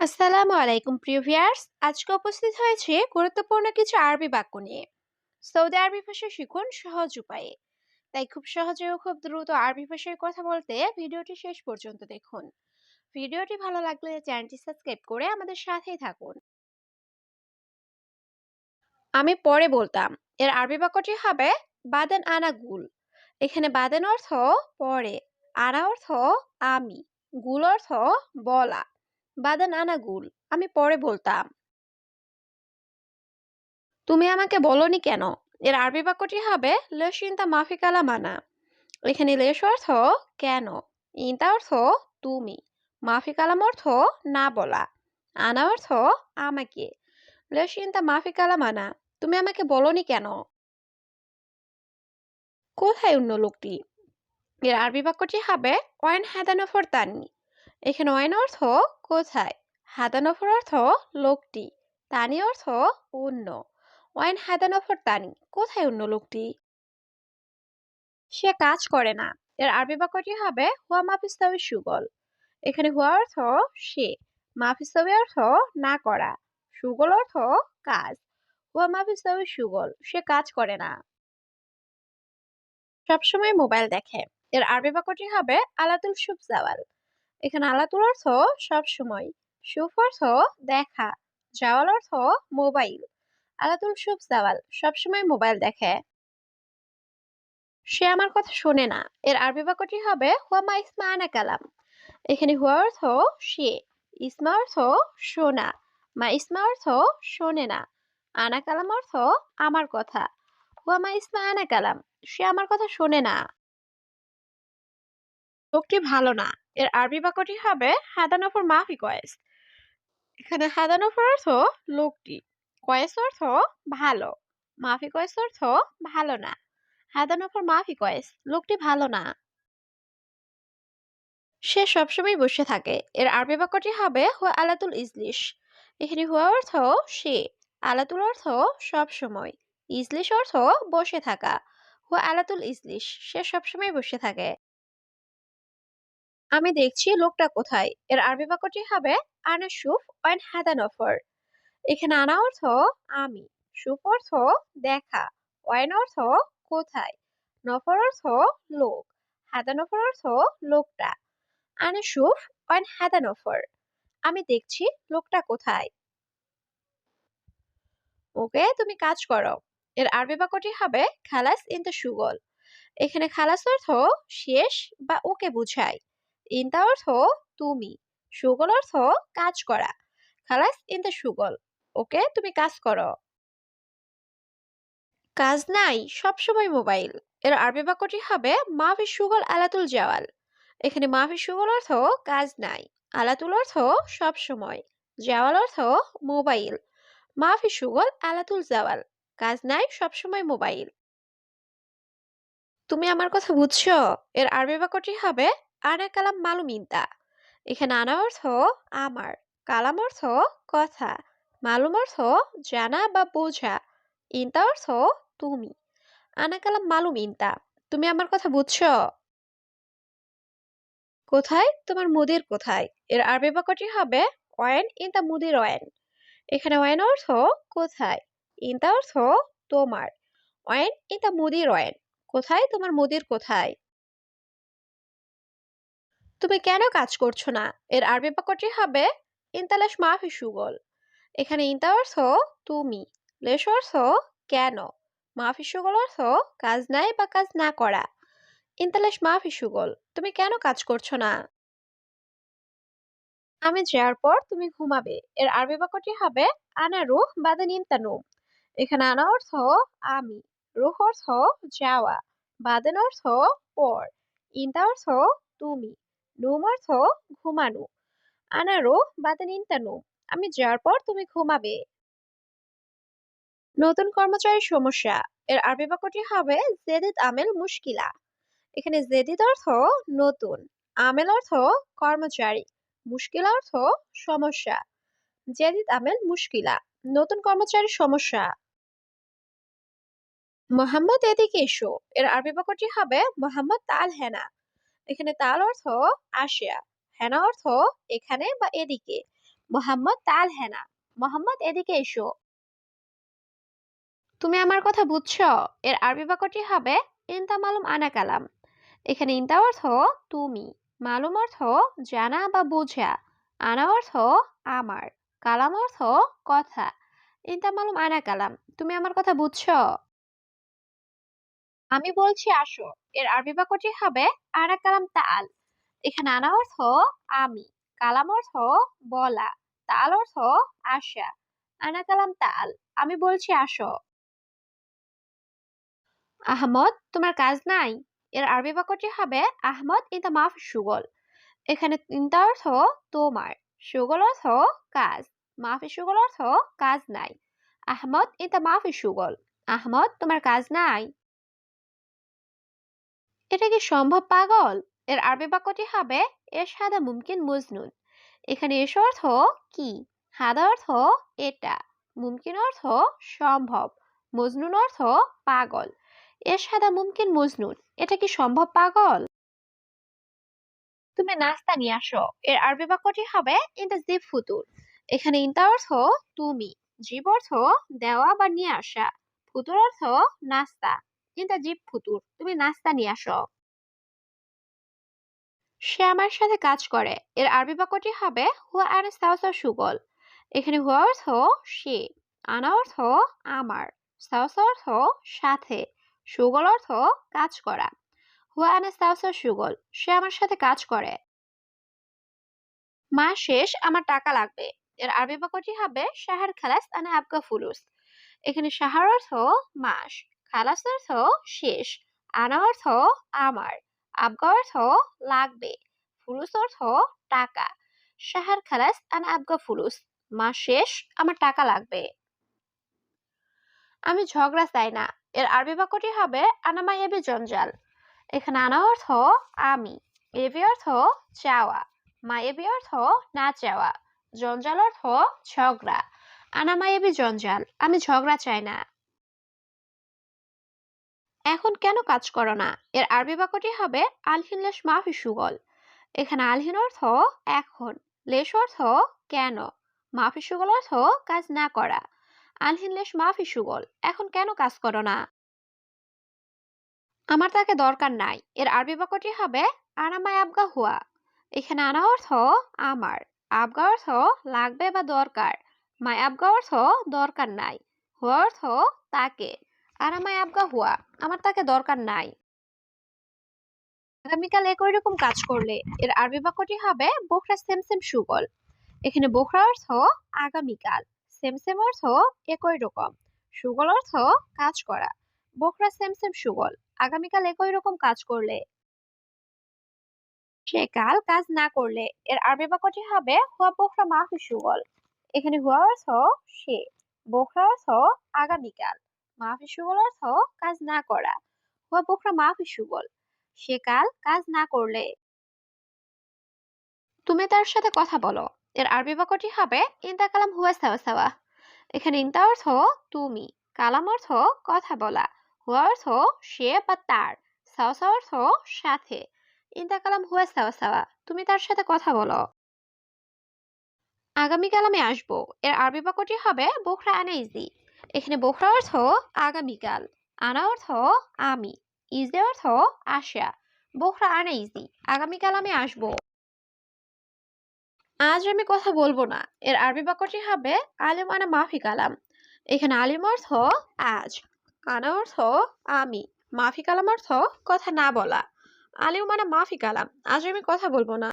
আসসালামু আলাইকুম, প্রিয় ভিউয়ার্স। আজকে উপস্থিত হয়েছে গুরুত্বপূর্ণ কিছু আরবি বাক্য নিয়ে। সৌদি আরবি ভাষা শিখুন সহজ উপায়ে। তাই খুব সহজে ও খুব দ্রুত আরবি ভাষায় কথা বলতে ভিডিওটি শেষ পর্যন্ত দেখুন। ভিডিওটি ভালো লাগলে চ্যানেলটি সাবস্ক্রাইব করে আমাদের সাথেই থাকুন। আমি পরে বলতাম, এর আরবি বাক্যটি হবে বাদেন আনা গুল। এখানে বাদেন অর্থ পরে, আনা অর্থ আমি, গুল অর্থ বলা। বাদান আনা গুল আমি পরে বলতাম। তুমি আমাকে বলনি কেন? এর আরবি বাক্যটি হবে লেশ ইনতা মাফি কালা মানা এখানে লেশ অর্থ, কেন? ইনতা অর্থ, তুমি। মাফি কালাম অর্থ, না বলা। আনা অর্থ, আমাকে। লেশ ইনতা মাফি কালা মানা তুমি আমাকে বলনি কেন? কোথায় অন্য লোকটি? এর আরবি বাক্যটি হবে, ওয়াইন হাদানফর তানি এখানে ওয়াইন অর্থ কোথায়? হাদানফর অর্থ লোকটি, তানি অর্থ অন্য। ওয়াইন হাদানফর, তানি, কোথায় অন্য লোকটি? সে কাজ করে না। এর আরবি বাক্যটি হবে, হুয়া মাফিস্তাবি সুগল। এখানে হুয়া অর্থ সে মাফিস্তাবি অর্থ না করা, সুগল অর্থ কাজ। হুয়া মাফিস্তাবি সুগল, সে কাজ করে না। সবসময় মোবাইল দেখে। এর আরবি বাক্যটি হবে, আলাতুল সুব জাওয়াল এখানে আলাতুল অর্থ সবসময় সুফ অর্থ দেখা, জাওয়াল অর্থ মোবাইল, আলাতুল সুব জাওয়াল সবসময় মোবাইল দেখে। সে আমার কথা শোনে না। এর আরবি বাক্যটি হবে, হুয়া মা ইসমা আনা কালাম। এখানে হুয়া অর্থ সে, ইসমা অর্থ শোনা, মা ইসমা অর্থ শোনে না, আনা কালাম অর্থ আমার কথা, হুয়া মা ইসমা আনা কালাম। সে আমার কথা শোনে না। লোকটি ভালো না। এর আরবি বাক্যটি হবে হাদানফর মাফি কয়েস। এখানে হাদানফর অর্থ লোকটি। কয়েস অর্থ ভালো। মাফি কয়েস অর্থ ভালো না। হাদানফর মাফি কয়েস, লোকটি ভালো না। সে সবসময় বসে থাকে। এর আরবি বাক্যটি হবে হুয়া আলাতুল ইজলিশ। এখানে হুয়া অর্থ সে, আলাতুল অর্থ সব সময় ইজলিশ অর্থ বসে থাকা। হুয়া আলাতুল ইজলিশ, সে সবসময় বসে থাকে। আমি দেখছি লোকটা কোথায়। এর আরবি বাক্যটি হবে, আনা সুফ ওয়ান হাদান অফার এখানে আনা অর্থ, আমি। সুফ অর্থ, দেখা। ওয়াইন অর্থ, কোথায়? নফর অর্থ, লোক। হাদান অফার অর্থ, লোকটা। আনা সুফ ওয়ান হাদান অফার আমি দেখছি লোকটা কোথায়। ওকে, তুমি কাজ করো। এর আরবি বাক্যটি হবে, খালাস ইন দ্য সুগল। এখানে খালাস অর্থ, শেষ বা ওকে বুঝায়। ইনতা অর্থ তুমি। সুগল অর্থ কাজ করা। খালাস ইন সুগল। ওকে, তুমি কাজ করো। কাজ নাই, সবসময় মোবাইল। এর আরবি বাক্যটি হবে মাফি সুগল আলাতুল জাওয়াল। এখানে মাফি সুগল অর্থ কাজ নাই। আলাতুল অর্থ সবসময়। জাওয়াল অর্থ মোবাইল। মাফি সুগল আলাতুল জাওয়াল। কাজ নাই, সবসময় মোবাইল। তুমি আমার কথা বুঝছ? এর আরবি বাক্যটি হবে আনা কালাম মালুম ইনতা এখানে আনা অর্থ আমার, কালাম অর্থ কথা, মালুম অর্থ জানা বা বোঝা, ইনতা অর্থ তুমি। আনা কালাম মালুম ইনতা তুমি আমার কথা বুঝছ? কোথায়? তোমার মুদির কোথায়? এর আরবি বাক্যটি হবে ওয়েন ইনতা মুদির ওয়েন এখানে ওয়েন অর্থ কোথায়? ইনতা অর্থ তোমার। ওয়েন ইনতা মুদির ওয়েন কোথায়? তোমার মুদির কোথায়? তুমি কেন কাজ করছ না? এর আরবি বাক্যটি হবে, ইনতালাশ মাফি সুগল। এখানে ইনতা অর্থ, তুমি। লেশ অর্থ, কেন? মাফি সুগল অর্থ, কাজ নাই বা কাজ না করা। ইনতালাশ মাফি সুগল, তুমি কেন কাজ করছ না? আমি যাওয়ার পর তুমি ঘুমাবে। এর আরবি বাক্যটি হবে, আনা রুহ বাদান ইমতানু এখানে আনা অর্থ, আমি। রুহ অর্থ, যাওয়া। বাদান অর্থ, পর। ইনতা অর্থ, তুমি। নুম অর্থ ঘুমানো। আনারো বাদান ইনতানু। আমি যাওয়ার পর তুমি ঘুমাবে। নতুন কর্মচারীর সমস্যা। এর আরবি বাক্যটি হবে জেদিদ আমেল মুশকিলা। এখানে জেদিদ অর্থ নতুন। আমেল অর্থ কর্মচারী। মুশকিলা অর্থ সমস্যা। জেদিদ আমেল মুশকিলা। নতুন কর্মচারীর সমস্যা। মোহাম্মদ এদিকে এসো। এর আরবি বাক্যটি হবে মোহাম্মদ তাল হেনা এখানে তাল অর্থ আসিয়া, হেনা অর্থ এখানে বা এদিকে। মোহাম্মদ তাল হেনা। মোহাম্মদ, এদিকে এসো। তুমি আমার কথা বুঝছ? এর আরবি বাক্যটি হবে ইনতা মালুম আনা কালাম। এখানে ইনতা অর্থ তুমি, মালুম অর্থ জানা বা বোঝা, আনা অর্থ আমার, কালাম অর্থ কথা। ইনতা মালুম আনা কালাম, তুমি আমার কথা বুঝছ? আমি বলছি, আসো। এর আরবি বাক্যটি হবে আনা কালাম তাল এখানে আনা অর্থ, আমি। কালাম অর্থ, বলা। তাল অর্থ, আসা। আনা কালাম তাল আমি বলছি, আসো। আহমদ, তোমার কাজ নাই? এর আরবি বাক্যটি হবে, আহমদ ইনতা মাফ সুগল। এখানে ইনতা অর্থ, তোমার। সুগল অর্থ, কাজ। মাফি সুগল অর্থ, কাজ নাই। আহমদ ইনতা মাফি সুগল। আহমদ, তোমার কাজ নাই? এটা কি সম্ভব, পাগল? এর আরবি বাক্যটি হবে এর সাদা মুমকিন মজনুন। এখানে এস অর্থ কি? হাদা অর্থ এটা, মুমকিন অর্থ সম্ভব, মজনুন অর্থ পাগল। এর সাদা মুমকিন মজনুন, এটা কি সম্ভব, পাগল? তুমি নাস্তা নিয়ে আসো। এর আরবি বাক্যটি হবে ইনতা জিব ফুতুর। এখানে ইনতা অর্থ তুমি জীব অর্থ দেওয়া বা নিয়ে আসা। ফুতুর অর্থ নাস্তা। ইনতা জিব ফুতুর, তুমি নাস্তা নিয়ে আসো। সে আমার সাথে কাজ করে। এর আরবি বাক্যটি হবে, হুয়া আনা সাউসা সুগল। এখানে হুয়া অর্থ সে, আনা অর্থ আমার সাউসা অর্থ সাথে, সুগল অর্থ কাজ করা। হুয়া আনা সাউসা সুগল, সে আমার সাথে কাজ করে। মাস শেষ, আমার টাকা লাগবে। এর আরবি বাক্যটি হবে, শাহার খালাস আনা আবকা ফুলুস। এখানে শাহার অর্থ মাস। খালাস অর্থ শেষ, আনা অর্থ আমার আবগা অর্থ লাগবে, ফুলুস অর্থ টাকা, শাহার খালাস আনা আবগা ফুলুস, মাস শেষ, আমার টাকা লাগবে। আমি ঝগড়া চাই না, এর আরবি বাক্যটি হবে আনামা এবি জঞ্জাল, এখানে আনা অর্থ আমি, এবি অর্থ চাওয়া, মা এবি অর্থ না চাওয়া, জঞ্জাল অর্থ ঝগড়া আনামা এবি জঞ্জাল, আমি ঝগড়া চাই না। এখন কেন কাজ করো না? এর আরবি বাক্যটি হবে আলহিন লেশ মাফি সুগল। এখানে আলহিন অর্থ এখন, লেশ অর্থ কেন, মাফি সুগল অর্থ কাজ না করা। আলহিন লেশ মাফি সুগল, এখন কেন কাজ করো না? আমার তাকে দরকার নাই। এর আরবি বাক্যটি হবে আনামায় আবগা হুয়া। এখানে আনা অর্থ আমার, আবগা অর্থ লাগবে বা দরকার। মায় আবগা অর্থ দরকার নাই। হুয়া অর্থ তাকে। আরামায় আবগা হুয়া, আমার তাকে দরকার নাই। আগামীকাল একই রকম কাজ করলে এর আরবি বাক্যটি হবে বোখরা সেম সেম সুগল। এখানে বোখরা অর্থ আগামীকাল, সেম সেম অর্থ একই রকম। সুগল অর্থ কাজ করা, বোখরা সেম সেম সুগল, আগামীকাল একই রকম কাজ করলে সে কাল কাজ না করলে এর আরবি বাক্যটি হবে হুয়া বোখরা মাফি সুগল। এখানে হুয়া অর্থ সে, বোখরা অর্থ আগামীকাল। মাফি সুগল অর্থ কাজ না করা। হুয়া বোখরা মাফি সুগল সে কাল কাজ না করলে। তুমি তার সাথে কথা বলো, এর আরবি বাক্যটি হবে ইনতা কালাম হুয়া সাওয়া সাওয়া। এখানে ইনতা অর্থ তুমি, কালাম অর্থ কথা বলা, হুয়া অর্থ সে বা তার, সাওয়া অর্থ সাথে। ইনতা কালাম হুয়া সাওয়া সাওয়া, তুমি তার সাথে কথা বলো। আগামীকাল আমি আসব, এর আরবি বাক্যটি হবে বোখরা আনা ইজি এখানে বোখরা অর্থ আগামীকাল, আনা অর্থ আমি ইজে অর্থ আসা বোখরা আনা ইজি আগামীকাল আমি আসব। আজ আমি কথা বলব না, এর আরবি বাক্যটি হবে আলিম আনা মাফি কালাম। এখানে আলিম অর্থ আজ, আনা অর্থ আমি, মাফি কালাম অর্থ কথা না বলা। আলিম আনা মাফি কালাম, আজ আমি কথা বলব না।